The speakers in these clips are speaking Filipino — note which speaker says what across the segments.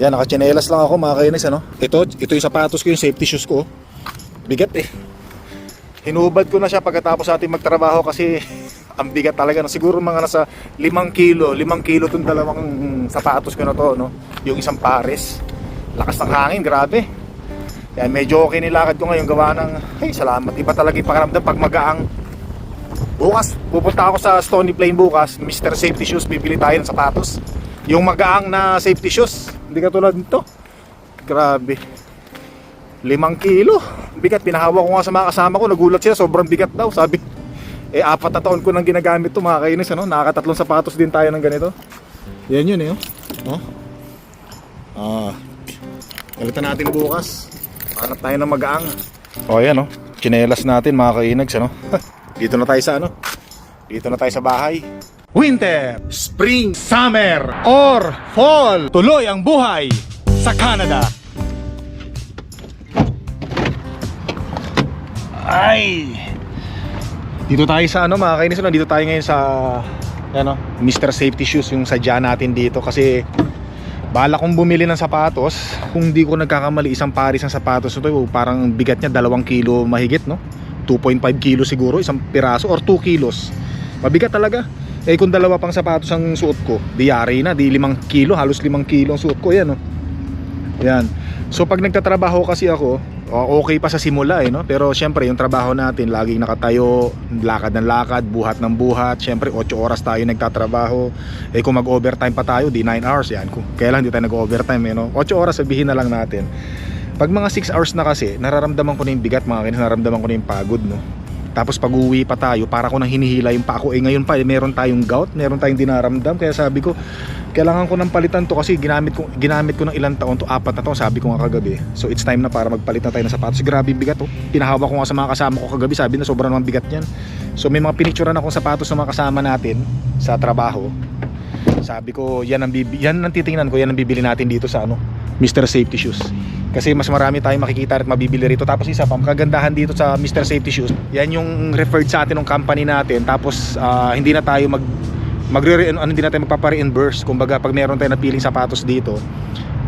Speaker 1: Yan, nakachinelas lang ako mga kainis, ano? Ito, ito yung sapatos ko, yung safety shoes ko. Bigat eh. Hinubad ko na siya pagkatapos ating magtrabaho kasi ang bigat talaga. Siguro mga nasa 5 kilo. 5 kilo itong dalawang sapatos ko na to, no? Yung isang pares. Lakas ng hangin, grabe. Yan, medyo okay nilakad ko ngayon gawa ng, ay salamat, iba talaga yung pakiramdam pag magaang. Bukas, pupunta ako sa Stony Plain bukas, Mr. Safety Shoes, bibili tayo ng sapatos. Yung magaang na safety shoes, hindi katulad nito. Grabe. Limang kilo. Bigat, pinahawa ko nga sa mga kasama ko, nagulat sila, sobrang bigat daw. Sabi, eh apat na taon ko nang ginagamit to mga kainis, ano? Nakakatatlong sapatos din tayo ng ganito. Yan yun eh, oh. Oh. Ah, Galitan natin bukas. Hanap tayo ng magaang. O yan o. Chinelas natin mga kainags ano. Dito na tayo sa ano. Dito na tayo sa bahay. Winter, Spring, Summer, or Fall. Tuloy ang buhay sa Canada. Ay! Dito tayo sa ano mga kainis. Dito tayo ngayon sa ano, Mr. Safety Shoes yung sadya natin dito kasi Bala kong bumili ng sapatos Kung di ko nagkakamali isang paris ng sapatos ito Parang bigat niya dalawang kilo mahigit no 2.5 kilo siguro isang piraso or 2 kilos Mabigat talaga Eh kung dalawa pang sapatos ang suot ko Di yari na di 5 kilo halos 5 kilo ang suot ko yan no Yan. So pag nagtatrabaho kasi ako Okay pa sa simula eh no? Pero syempre yung trabaho natin Laging nakatayo Lakad ng lakad Buhat ng buhat Syempre 8 oras tayo nagtatrabaho. Eh kung mag-overtime pa tayo Di 9 hours yan. Kung kailan di tayo nag-overtime eh no? 8 oras sabihin na lang natin. Pag mga 6 hours na kasi Nararamdaman ko na yung bigat mga kinis Nararamdaman ko na yung pagod no tapos pag uwi pa tayo, para ko nang hinihila yung pa ako. Eh ngayon pa, eh, meron tayong gout, meron tayong dinaramdam. Kaya sabi ko, kailangan ko nang palitan to kasi ginamit ko, ginamit ko ng ilang taon to, apat na taon, sabi ko nga kagabi. So it's time na para magpalit na tayo ng sapatos. Grabe bigat to. Pinahawa ko nga sa mga kasama ko kagabi, sabi na sobrang naman bigat yan. So may mga pinicturean akong sapatos ng mga kasama natin sa trabaho. Sabi ko, yan ang, yan ang titingnan ko, yan ang bibili natin dito sa ano, Mr. Safety Shoes. Kasi mas marami tayong makikita at mabibili rito. Tapos isa pa, kagandahan dito sa Mr. Safety Shoes, yan yung referred sa atin ng company natin. Tapos ah, hindi na tayo mag magre ano, hindi na tayo magpapa-reimburse. Kumbaga pag meron tayong napiling sapatos dito,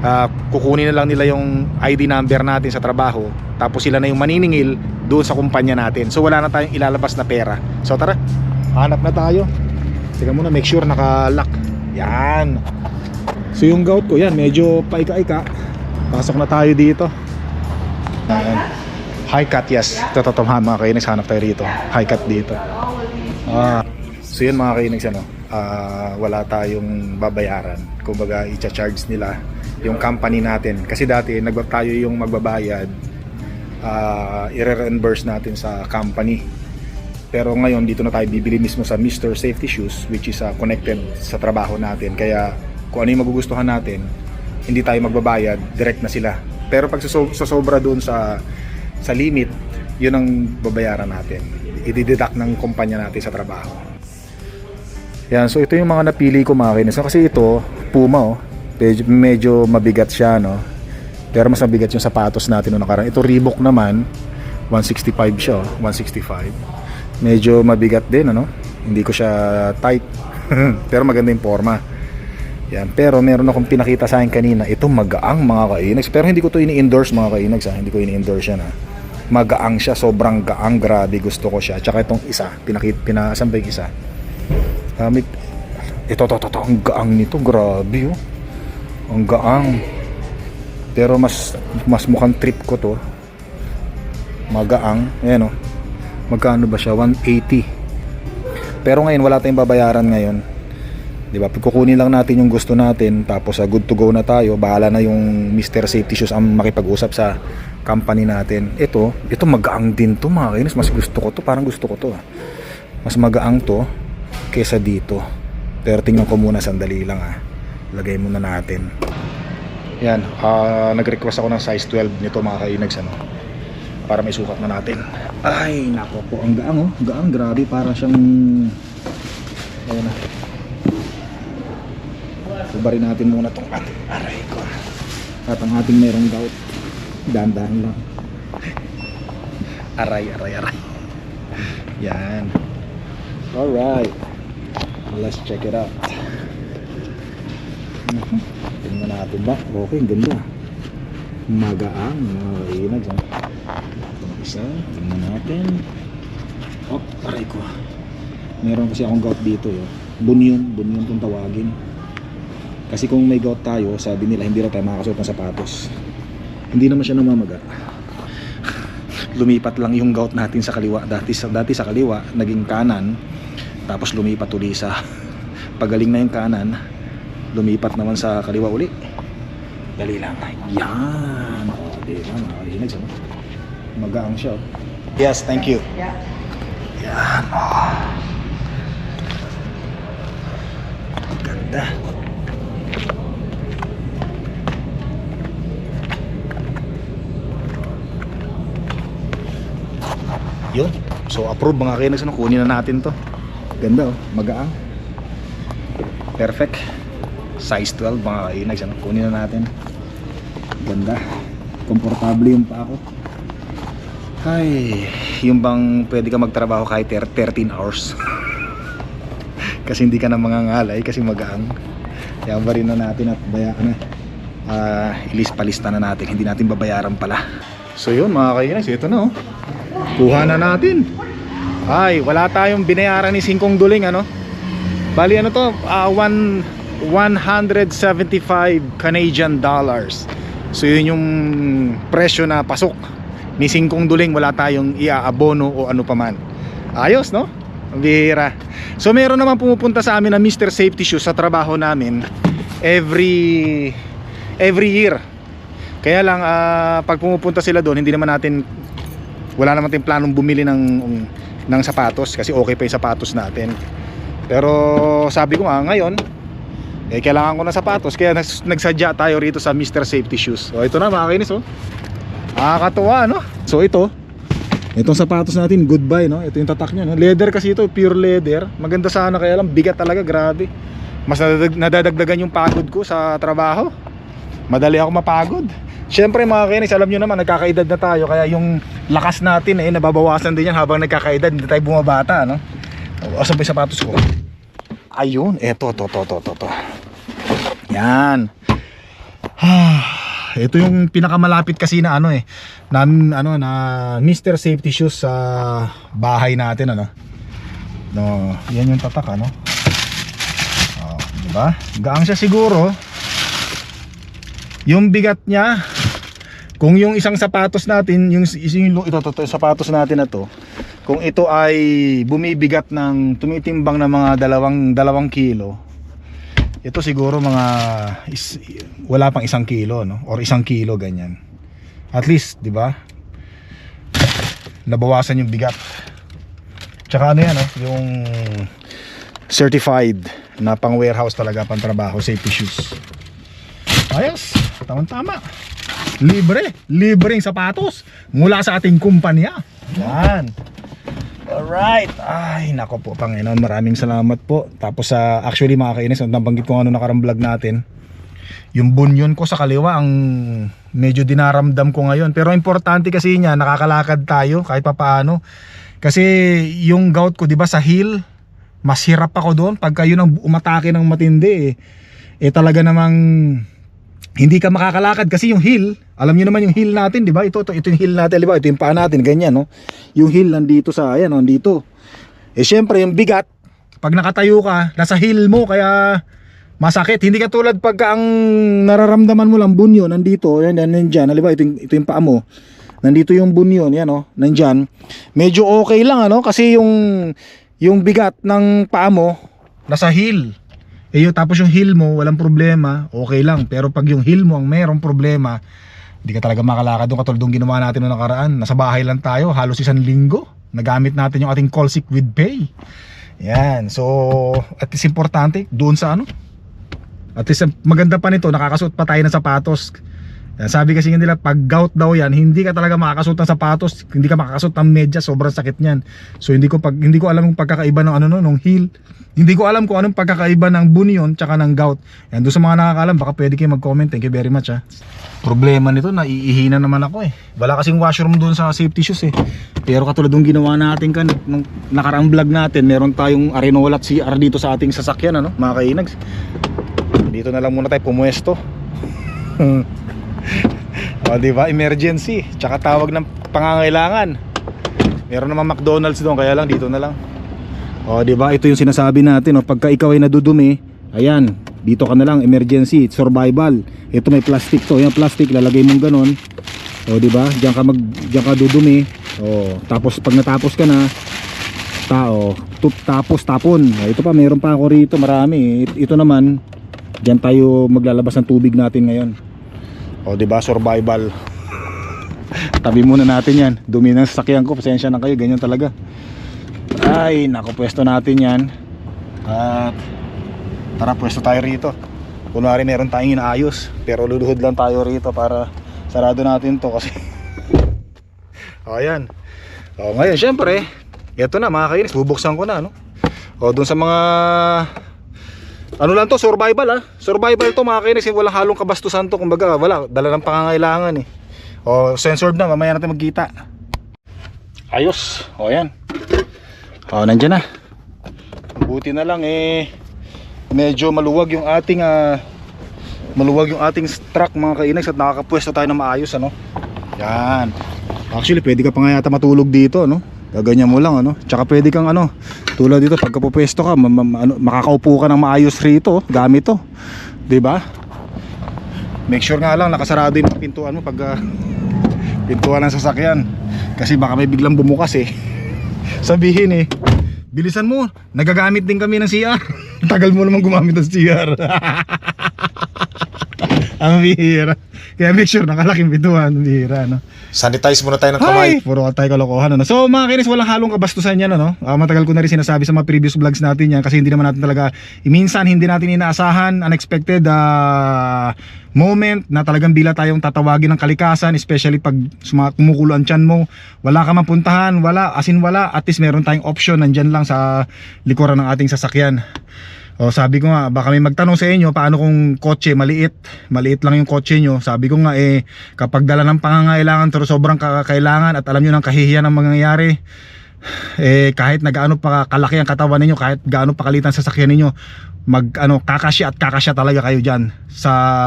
Speaker 1: ah, kukunin na lang nila yung ID number natin sa trabaho. Tapos sila na yung maniningil doon sa kumpanya natin. So wala na tayong ilalabas na pera. So tara, hanap na tayo. Teka muna, make sure naka-lock. Yan. So yung gout ko, yan, medyo paika-ika. Pasok na tayo dito. Ayan. High cut, yes. Totoo mga kainis, hanap tayo rito. High cut dito. Ah, so yun mga kainis, ano, ah, wala tayong babayaran. Kumbaga, i-charge nila yung company natin. Kasi dati, nag tayo yung magbabayad, ah, i-reimburse natin sa company. Pero ngayon, dito na tayo bibili mismo sa Mr. Safety Shoes, which is ah, connected sa trabaho natin. Kaya, kung ano yung magugustuhan natin, hindi tayo magbabayad, direct na sila. Pero pag saso- sasobra doon sa sa limit, yun ang babayaran natin. I-deduct ng kumpanya natin sa trabaho. Yan, so ito yung mga napili ko mga kinis. Kasi ito, Puma oh. Medyo, medyo mabigat siya no. Pero mas mabigat yung sapatos natin noong nakaraan. Ito Reebok naman, 165 siya, oh, 165. Medyo mabigat din ano. Hindi ko siya tight. Pero maganda yung forma. Yan. Pero meron akong pinakita sa akin kanina. Ito magaang mga kainags. Pero hindi ko to ini-endorse mga kainags. Ha? Hindi ko ini-endorse yan. Ha? Magaang siya. Sobrang gaang. Grabe. Gusto ko siya. Tsaka itong isa. Pinakit, pinasan ba yung isa? Gamit. Ito, to, to, to. Ang gaang nito. Grabe oh. Ang gaang. Pero mas mas mukhang trip ko to. Magaang. Ayan oh. Magkano ba siya? 180. Pero ngayon wala tayong babayaran ngayon. 'Di ba? Kukunin lang natin yung gusto natin tapos sa good to go na tayo. Bahala na yung Mr. Safety Shoes ang makipag-usap sa company natin. Ito, ito magaang din to mga kainis. Mas gusto ko to. Parang gusto ko to. ah. Mas magaang to kesa dito. Pero tingnan ko muna sandali lang ah. Lagay muna natin. Yan, ah, nag-request ako ng size 12 nito mga kainags ano. Para may sukat na natin. Ay, nako po, ang gaang oh. Gaang, grabe, para siyang Ayan na. Ubarin natin muna tong ating aray ko. At ang ating merong gout. Dahan-dahan lang. Aray, aray, aray. Yan. Alright. Let's check it out. Tingnan natin ba? Okay, ganda. Magaang, kainag. ha? Itong isa, tingnan natin. Oh, aray ko. Meron kasi akong gout dito. Yo. Bunyon, bunyon kung tawagin. Kasi kung may gout tayo, sabi nila hindi na tayo makakasuot ng sapatos. Hindi naman siya namamaga. Lumipat lang yung gout natin sa kaliwa. Dati sa, dati sa kaliwa, naging kanan. Tapos lumipat uli sa pagaling na yung kanan. Lumipat naman sa kaliwa uli. Dali lang. Yan. O, di ba? Makainag siya. no? Magaang siya. oh. Yes, thank you.
Speaker 2: Yeah.
Speaker 1: Yan. Oh. Ganda. Yun. So approve mga kinags. Ano, kunin na natin to. Ganda oh. Magaang. Perfect. Size 12 mga kinags. Ano, kunin na natin. Ganda. Komportable yung pa ako. Ay, yung bang pwede ka magtrabaho kahit ter- 13 hours. kasi hindi ka na mangangalay kasi magaang. Kaya ba rin na natin at baya na. Ah, ilis palista na natin. Hindi natin babayaran pala. So yun mga kainis, ito na oh. Kuha na natin. Ay, wala tayong binayaran ni Singkong Duling ano. Bali ano to? Ah, one 175 Canadian dollars. So yun yung presyo na pasok ni Singkong Duling wala tayong iaabono o ano paman. Ayos no? Bihira. So meron naman pumupunta sa amin na Mr. Safety Shoes sa trabaho namin every every year. Kaya lang ah, pag pumupunta sila doon, hindi naman natin wala naman tayong planong bumili ng ng sapatos kasi okay pa yung sapatos natin. Pero sabi ko nga ngayon, eh kailangan ko ng sapatos kaya nags- nagsadya tayo rito sa Mr. Safety Shoes. So ito na mga kainis oh. Nakakatuwa no? So ito, itong sapatos natin, goodbye no? Ito yung tatak niya no? Leather kasi ito, pure leather. Maganda sana kaya lang bigat talaga, grabe. Mas nadadag- nadadagdagan yung pagod ko sa trabaho. Madali ako mapagod. Siyempre mga kinis, alam nyo naman, nagkakaedad na tayo Kaya yung lakas natin eh, nababawasan din yan habang nagkakaedad Hindi tayo bumabata, no? Asan ba yung sapatos ko? Ayun, eto, to, to, to, to, to Yan Ito yung pinakamalapit kasi na ano eh na, ano, na Mr. Safety Shoes sa bahay natin ano no, Yan yung tatak ano oh, Diba? Gaang siya siguro yung bigat niya kung yung isang sapatos natin yung, yung ito, ito, ito, sapatos natin na to kung ito ay bumibigat ng tumitimbang ng mga dalawang dalawang kilo ito siguro mga is, wala pang isang kilo no? Or isang kilo ganyan. At least di ba? Nabawasan yung bigat. Tsaka ano yan no? yung certified na pang warehouse talaga pang trabaho safety shoes. Ayos, tamang tama. Libre, libreng sapatos mula sa ating kumpanya. Yan. Alright. Ay, nako po, Panginoon. Maraming salamat po. Tapos sa actually mga kainis, nabanggit ko ano nakarang vlog natin. Yung bunyon ko sa kaliwa ang medyo dinaramdam ko ngayon. Pero importante kasi niya, nakakalakad tayo kahit papaano. Kasi yung gout ko, di ba, sa heel, mas hirap ako doon pagka yun ang umatake ng matindi eh. Eh talaga namang hindi ka makakalakad kasi yung heel, alam niyo naman yung heel natin, 'di ba? Ito, ito ito yung heel natin, 'di ba? Ito yung paa natin, ganyan, no? Yung heel nandito sa ayan, no? nandito. Eh syempre, yung bigat pag nakatayo ka, nasa heel mo kaya masakit. Hindi ka tulad pagka ang nararamdaman mo lang bunyo nandito, yan yan nandiyan, 'di ba? Ito yung, ito yung paa mo. Nandito yung bunyon, yan oh, nandiyan. Medyo okay lang ano kasi yung yung bigat ng paa mo nasa heel. Eh yun, tapos yung heel mo, walang problema, okay lang. Pero pag yung heel mo ang merong problema, hindi ka talaga makalakad doon katulad yung ginawa natin noong nakaraan. Nasa bahay lang tayo, halos isang linggo. Nagamit natin yung ating call sick with pay. Yan, so at least importante doon sa ano. At least maganda pa nito, nakakasuot pa tayo ng sapatos. Yan, sabi kasi nila pag gout daw yan, hindi ka talaga makakasuot ng sapatos, hindi ka makakasuot ng medyas, sobrang sakit niyan. So hindi ko pag hindi ko alam yung pagkakaiba ng ano no, nung heel. Hindi ko alam kung anong pagkakaiba ng bunyon tsaka ng gout. Yan, doon sa mga nakakaalam, baka pwede kayo mag-comment. Thank you very much ha. Problema nito, naiihina naman ako eh. Wala kasing washroom doon sa safety shoes eh. Pero katulad ng ginawa natin kan, nung nakaraang vlog natin, meron tayong Arenol at CR dito sa ating sasakyan ano, mga kainags. Dito na lang muna tayo pumuesto. o, di ba? Emergency. Tsaka tawag ng pangangailangan. Meron naman McDonald's doon, kaya lang dito na lang. O, di ba? Ito yung sinasabi natin. O, pagka ikaw ay nadudumi, ayan, dito ka na lang, emergency, survival. Ito may plastic to. Yung plastic, lalagay mong ganon. O, di ba? Diyan ka mag diyan ka dudumi. O, tapos pag natapos ka na, tao, tapos tapon. O, ito pa, meron pa ako rito, marami. It- Ito naman, diyan tayo maglalabas ng tubig natin ngayon. O, di ba? Survival. Tabi muna natin yan. Dumi ng sasakyan ko. Pasensya na kayo. Ganyan talaga. Ay, naku, pwesto natin yan. At tara, pwesto tayo rito. Kunwari meron tayong inaayos. Pero luluhod lang tayo rito para sarado natin to kasi. o, ayan. O, ngayon, syempre, ito na mga kainis. Bubuksan ko na, no? O, dun sa mga ano lang to, survival ah. Survival to mga kainis, eh, walang halong kabastusan to. Kumbaga, wala, dala ng pangangailangan eh. O, censored na, mamaya natin magkita. Ayos. O, ayan. O, nandyan na. Buti na lang eh, medyo maluwag yung ating, ah, maluwag yung ating truck mga kainis at nakakapwesto tayo ng maayos, ano. Yan. Actually, pwede ka pa nga yata matulog dito, no? Gaganyan mo lang, ano? Tsaka pwede kang, ano, tulad dito, pagka pupwesto ka, ma- ano, makakaupo ka ng maayos rito, gamit to. ba? Make sure nga lang, nakasarado yung pintuan mo pag ah, pintuan ng sasakyan. Kasi baka may biglang bumukas eh. Sabihin eh, bilisan mo, nagagamit din kami ng CR. Tagal mo naman gumamit ng CR. Ang bihira. Kaya make sure nakalaking ang bihira, no?
Speaker 2: Sanitize muna tayo ng
Speaker 1: Ay,
Speaker 2: kamay.
Speaker 1: puro ka tayo kalokohan ano. So mga kinis, walang halong kabastusan yan ano. Ah, matagal ko na rin sinasabi sa mga previous vlogs natin yan kasi hindi naman natin talaga minsan hindi natin inaasahan unexpected ah, moment na talagang bila tayong tatawagin ng kalikasan especially pag kumukulo ang tiyan mo. Wala ka man puntahan, wala, asin wala, at least meron tayong option nandyan lang sa likuran ng ating sasakyan. O sabi ko nga baka may magtanong sa inyo paano kung kotse maliit, maliit lang yung kotse nyo. Sabi ko nga eh kapag dala ng pangangailangan pero sobrang kakailangan at alam nyo ng kahihiyan ang mangyayari eh kahit na gaano pa kalaki ang katawan ninyo, kahit gaano pa kalitan sa sasakyan ninyo, mag ano kakasya at kakasya talaga kayo diyan sa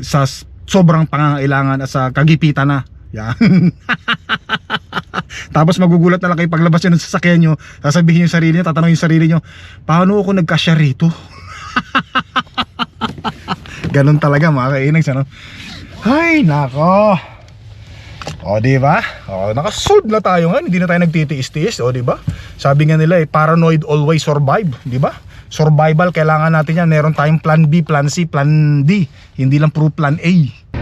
Speaker 1: sa sobrang pangangailangan at sa kagipitan na. Yan. Tapos magugulat na lang kayo paglabas nyo ng sasakyan nyo Sasabihin yung sarili nyo, tatanungin yung sarili nyo Paano ako nagkasya rito? Ganon talaga mga kainags ano? Ay nako O di ba? O nakasolve na tayo nga, hindi na tayo nagtitiis-tiis, o di ba? Sabi nga nila eh, paranoid always survive, di ba? Survival kailangan natin yan. Meron tayong plan B, plan C, plan D, hindi lang puro plan A.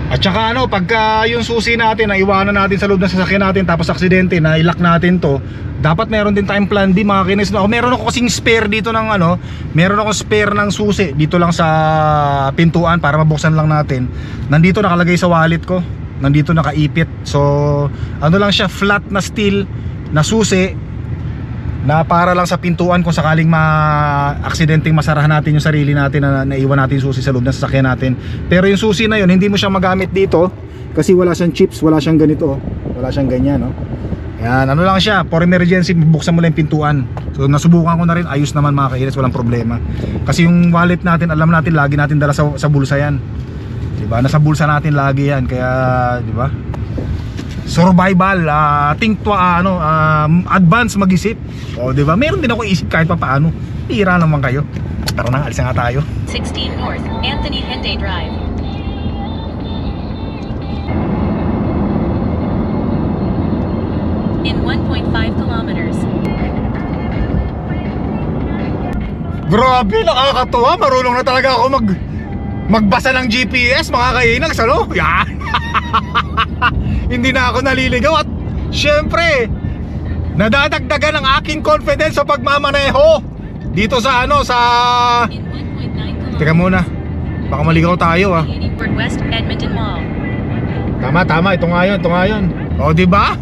Speaker 1: At saka ano, pagka yung susi natin na iwanan natin sa loob ng sasakyan natin tapos aksidente na ilak natin to, dapat meron din tayong plan B mga kinis. Ako meron ako kasing spare dito ng ano, meron ako spare ng susi dito lang sa pintuan para mabuksan lang natin. Nandito nakalagay sa wallet ko nandito nakaipit so ano lang siya flat na steel na susi na para lang sa pintuan kung sakaling ma-aksidenteng masarahan natin yung sarili natin na naiwan natin susi sa loob ng sasakyan natin pero yung susi na yun hindi mo siya magamit dito kasi wala siyang chips wala siyang ganito wala siyang ganyan no yan ano lang siya for emergency buksan mo lang yung pintuan so nasubukan ko na rin ayos naman mga kainis walang problema kasi yung wallet natin alam natin lagi natin dala sa, sa bulsa yan Diba? Nasa bulsa natin lagi yan. Kaya, di ba? Survival, ah, think to, ah, ano, um, advance mag-isip. O, di ba? Meron din ako isip kahit pa paano. Tira naman kayo. Tara na, alis na nga tayo.
Speaker 3: 16 North, Anthony Henday Drive. In 1.5 kilometers,
Speaker 1: Grabe, nakakatuwa. Marunong na talaga ako mag magbasa ng GPS, mga kainags, ano? Yan. Hindi na ako naliligaw at syempre, nadadagdagan ang aking confidence sa pagmamaneho dito sa ano, sa...
Speaker 3: in 1.9 kilometers,
Speaker 1: Teka muna, baka maligaw tayo ah.
Speaker 3: West Edmonton Mall.
Speaker 1: Tama, tama. Ito nga yun, ito nga yun. O, di ba?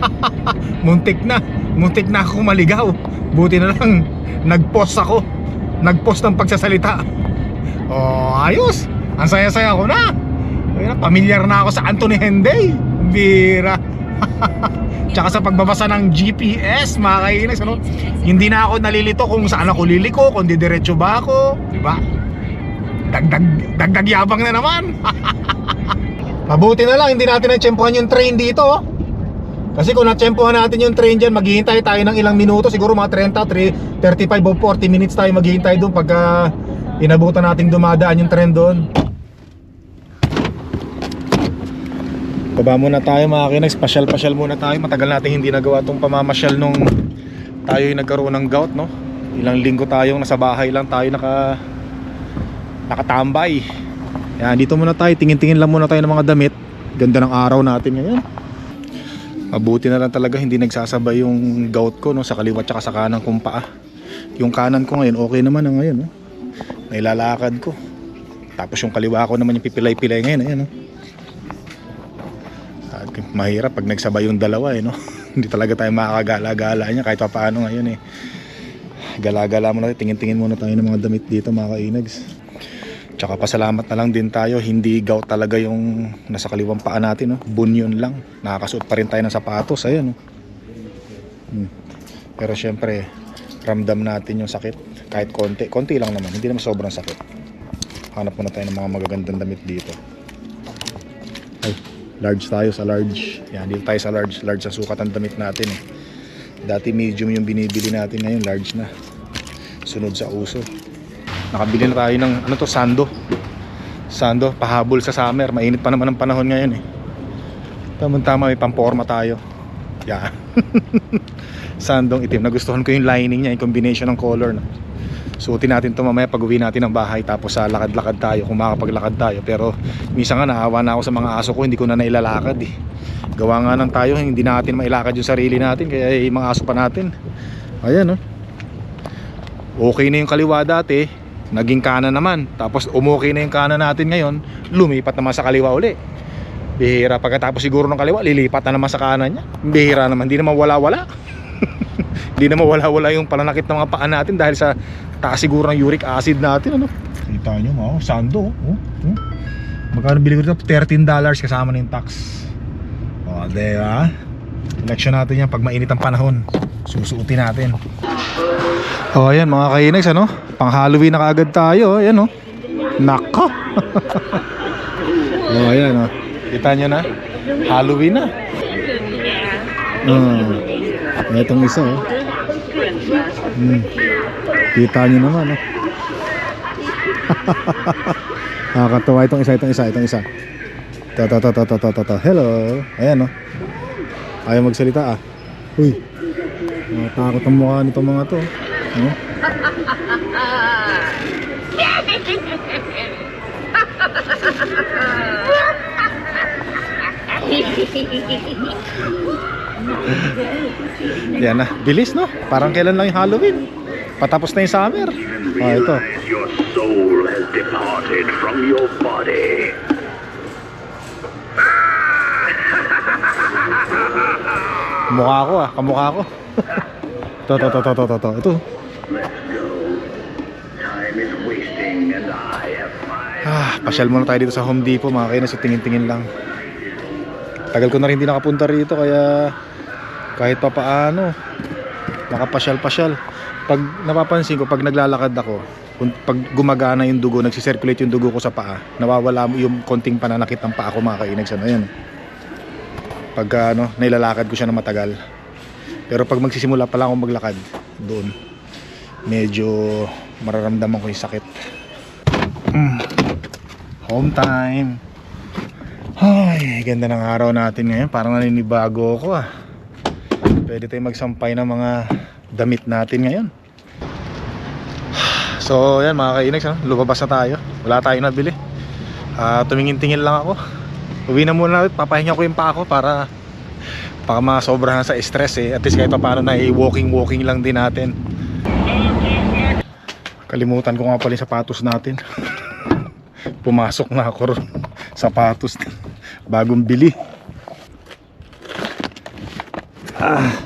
Speaker 1: muntik na. Muntik na ako maligaw. Buti na lang, nag-post ako. Nag-post ng pagsasalita. O, ayos. Ang saya-saya ko na. Ayun, Pamilyar na ako sa Anthony Henday. Bira. Tsaka sa pagbabasa ng GPS, mga kainis, ano? Hindi na ako nalilito kung saan ako liliko, kung didiretso ba ako, di ba? Dagdag, dagdag yabang na naman. Mabuti na lang, hindi natin natsempohan yung train dito. oh. Kasi kung natsempohan natin yung train dyan, maghihintay tayo ng ilang minuto. Siguro mga 30, 3, 35 o 40 minutes tayo maghihintay doon pagka inabutan natin dumadaan yung train doon. Baba muna tayo mga kinags, pasyal-pasyal muna tayo. Matagal natin hindi nagawa tong pamamasyal nung tayo yung nagkaroon ng gout, no? Ilang linggo tayong nasa bahay lang tayo naka nakatambay. Yan, dito muna tayo, tingin-tingin lang muna tayo ng mga damit. Ganda ng araw natin ngayon. Mabuti na lang talaga hindi nagsasabay yung gout ko no sa kaliwa at sa kanan kong paa. Yung kanan ko ngayon okay naman na ngayon no. Nailalakad ko. Tapos yung kaliwa ko naman yung pipilay-pilay ngayon ayan no. Mahirap pag nagsabay yung dalawa eh no. hindi talaga tayo makakagala-gala niya kahit pa paano ngayon eh. Gala-gala muna tayo, tingin-tingin muna tayo ng mga damit dito mga kainags. Tsaka pasalamat na lang din tayo, hindi gout talaga yung nasa kaliwang paa natin, no? bunyon lang. Nakakasuot pa rin tayo ng sapatos, ayan. No? Hmm. Pero syempre, ramdam natin yung sakit. Kahit konti, konti lang naman, hindi naman sobrang sakit. Hanap muna tayo ng mga magagandang damit dito. Large tayo sa large. Yan, dito tayo sa large. Large sa sukat ang damit natin. Eh. Dati medium yung binibili natin, ngayon large na. Sunod sa uso. Nakabili na tayo ng ano to, sando. Sando, pahabol sa summer. Mainit pa naman ang panahon ngayon eh. Tamang tama may pamporma tayo. Yeah. Sandong itim. Nagustuhan ko yung lining niya, yung combination ng color. No? Suotin natin to mamaya pag uwi natin ng bahay tapos sa lakad-lakad tayo, kung makapaglakad tayo. Pero minsan nga naawa na ako sa mga aso ko, hindi ko na nailalakad eh. Gawa nga ng tayo, hindi natin mailakad yung sarili natin, kaya yung mga aso pa natin. Ayan no. Okay na yung kaliwa dati, naging kanan naman. Tapos umukay na yung kanan natin ngayon, lumipat naman sa kaliwa uli. Bihira pagkatapos siguro ng kaliwa, lilipat na naman sa kanan niya. Bihira naman, hindi naman wala-wala. Hindi naman wala-wala yung pananakit ng mga paa natin dahil sa taas siguro ng uric acid natin. Ano? Kita nyo, oh, sando. Oh, oh. Magkano bili ko dito? $13 kasama na yung tax. O, oh, diba? Election natin yan pag mainit ang panahon. Susuotin natin. O, oh, ayan mga kainags, ano? Pang Halloween na kaagad tayo. Ayan, oh. Nako. oh, ayan, oh. Kita nyo na? Halloween na. Hmm. Itong isa, oh. Hmm. Kita nyo naman, oh. Nakakatuwa itong isa, itong isa, itong isa. Ito, ito, ito, ito, ito, ito, ito. Hello. Ayan, oh. Ayaw magsalita, ah. Uy. Nakatakot ang mukha nitong mga to. Oh. Yan na. Bilis, no? Parang kailan lang yung Halloween. Patapos na yung summer. Oh, ito.
Speaker 2: Your soul has departed from your body.
Speaker 1: Mukha ko ah, kamukha ko. to, to, to, to, to, to, to. Ito. Ah, pasyal muna tayo dito sa Home Depot mga kainas. Tingin-tingin lang. Tagal ko na rin hindi nakapunta rito kaya kahit pa paano nakapasyal-pasyal. Pag napapansin ko, pag naglalakad ako, pag gumagana yung dugo, nagsisirculate yung dugo ko sa paa, nawawala yung konting pananakit ng paa ko mga kainags. Ano yan? Pag ano, nailalakad ko siya na matagal. Pero pag magsisimula pa lang ako maglakad, doon, medyo mararamdaman ko yung sakit. Mm. Home time. Ay, ganda ng araw natin ngayon. Parang naninibago ako ah. Pwede tayo magsampay ng mga damit natin ngayon. So, yan mga kainags, ano? lumabas na tayo. Wala tayong nabili. Ah, tumingin-tingin lang ako. Uwi na muna ulit. Papahinga ko yung pa ako para baka masobrahan sa stress eh. At least kahit pa paano na walking-walking lang din natin. Kalimutan ko nga pala yung sapatos natin. Pumasok na ako. Sapatos. Bagong bili. Ah.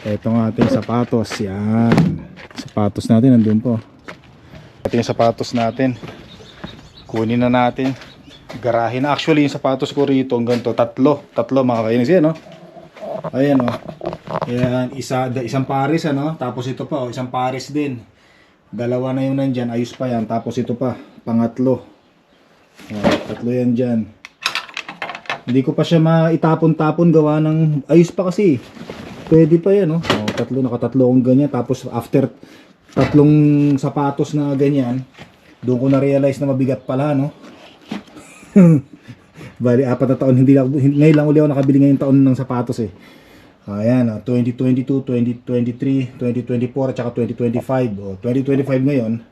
Speaker 1: Ito ating sapatos. Yan. Sapatos natin nandun po. Ito yung sapatos natin. Kunin na natin. Garahin. Actually, yung sapatos ko rito, ang ganito, tatlo. Tatlo mga kainis. Yan, no? Ayan, oh. Yan, isa, isang pares, ano? Tapos ito pa, oh, isang pares din. Dalawa na yung nandyan, ayos pa yan. Tapos ito pa, pangatlo. Oh, tatlo yan dyan. Hindi ko pa siya maitapon-tapon gawa ng ayos pa kasi. Pwede pa yan, oh. oh tatlo, nakatatlo akong ganyan. Tapos after tatlong sapatos na ganyan, doon ko na-realize na mabigat pala, no? Bali, apat na taon, hindi lang, ngayon lang uli ako nakabili ngayong taon ng sapatos eh. Ayan, ah, 2022, 2023, 2024, at saka 2025. O, 2025 ngayon,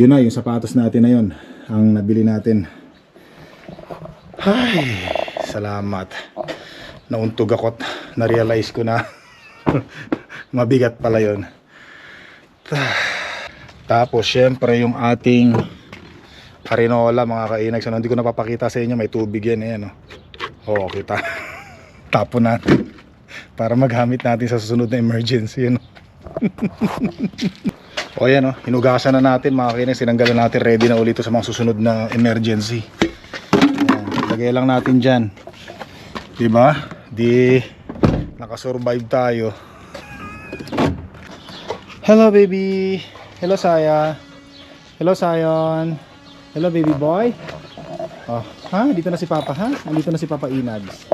Speaker 1: yun na, yung sapatos natin na yun, ang nabili natin. Ay, salamat. Nauntog ako na-realize ko na mabigat pala yun. Tapos, syempre, yung ating harinola, mga kainag. So, hindi ko napapakita sa inyo. May tubig yan, eh, no? Oo, kita. Tapon natin. Para magamit natin sa susunod na emergency, ano? o, yan, no? Hinugasan na natin, mga kainag. Sinanggalan natin. Ready na ulit ito sa mga susunod na emergency. Lagay lang natin dyan. Diba? Di nakasurvive tayo. Hello, baby. Hello, Saya. Hello, Sayon. Hello, baby boy. Oh, ha? Dito na si Papa, ha? Andito na si Papa Inags.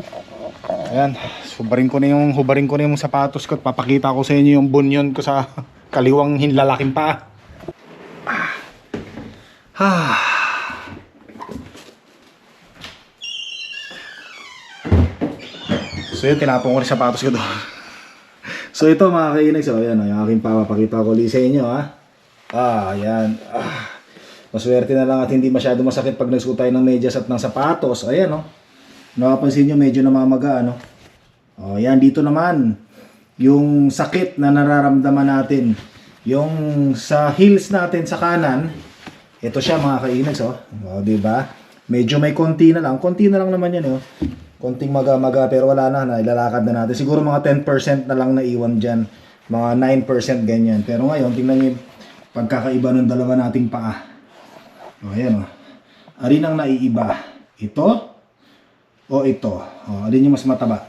Speaker 1: Ayan, hubarin ko na yung hubarin ko na yung sapatos ko at papakita ko sa inyo yung bunyon ko sa kaliwang hinlalaking pa. Ah. So yun, tinapon ko rin sapatos ko doon. So ito mga kainag, so ayan, yung aking papapakita ko ulit sa inyo ha. Ah, ayan. Ah. Maswerte na lang at hindi masyado masakit pag nagsuot tayo ng medyas at ng sapatos. Ayan no. Napapansin nyo medyo namamaga ano. Oh, yan dito naman. Yung sakit na nararamdaman natin. Yung sa heels natin sa kanan. Ito siya mga kainags oh. Oh, di ba? Medyo may konti na lang. Konti na lang naman yan oh. Konting maga-maga pero wala na na ilalakad na natin. Siguro mga 10% na lang naiwan diyan. Mga 9% ganyan. Pero ngayon tingnan yung pagkakaiba ng dalawa nating paa. O, ayan o. Alin ang naiiba? Ito o ito? O, alin yung mas mataba?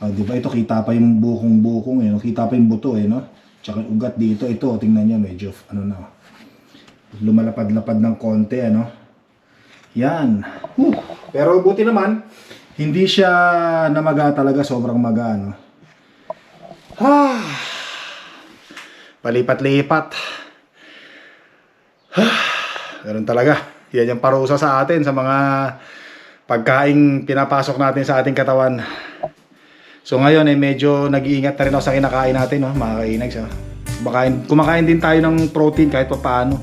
Speaker 1: O, di ba ito kita pa yung bukong-bukong eh. no? Kita pa yung buto eh, no? Tsaka yung ugat dito, ito, tingnan nyo, medyo, ano na, lumalapad-lapad ng konti, ano? Yan. Whew. Pero buti naman, hindi siya namaga talaga, sobrang maga, no? Ah. Palipat-lipat. Ganun talaga. Yan yung parusa sa atin sa mga pagkain pinapasok natin sa ating katawan. So ngayon eh medyo nag-iingat na rin ako sa kinakain natin, no? mga kainags. Oh. Kumakain, kumakain din tayo ng protein kahit pa paano.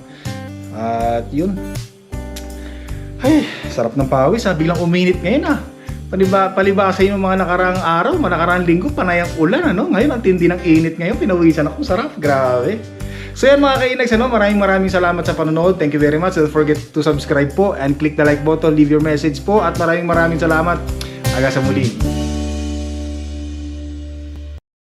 Speaker 1: At yun. Ay, sarap ng pawis ha. Biglang uminit ngayon ha. Paliba, palibasa yung mga nakaraang araw, mga nakaraang linggo, panayang ulan ano. Ngayon ang tindi ng init ngayon, pinawisan ako. Sarap, grabe. So yan mga kainags, ano, maraming maraming salamat sa panonood. Thank you very much. Don't forget to subscribe po and click the like button, leave your message po. At maraming maraming salamat. Aga sa muli.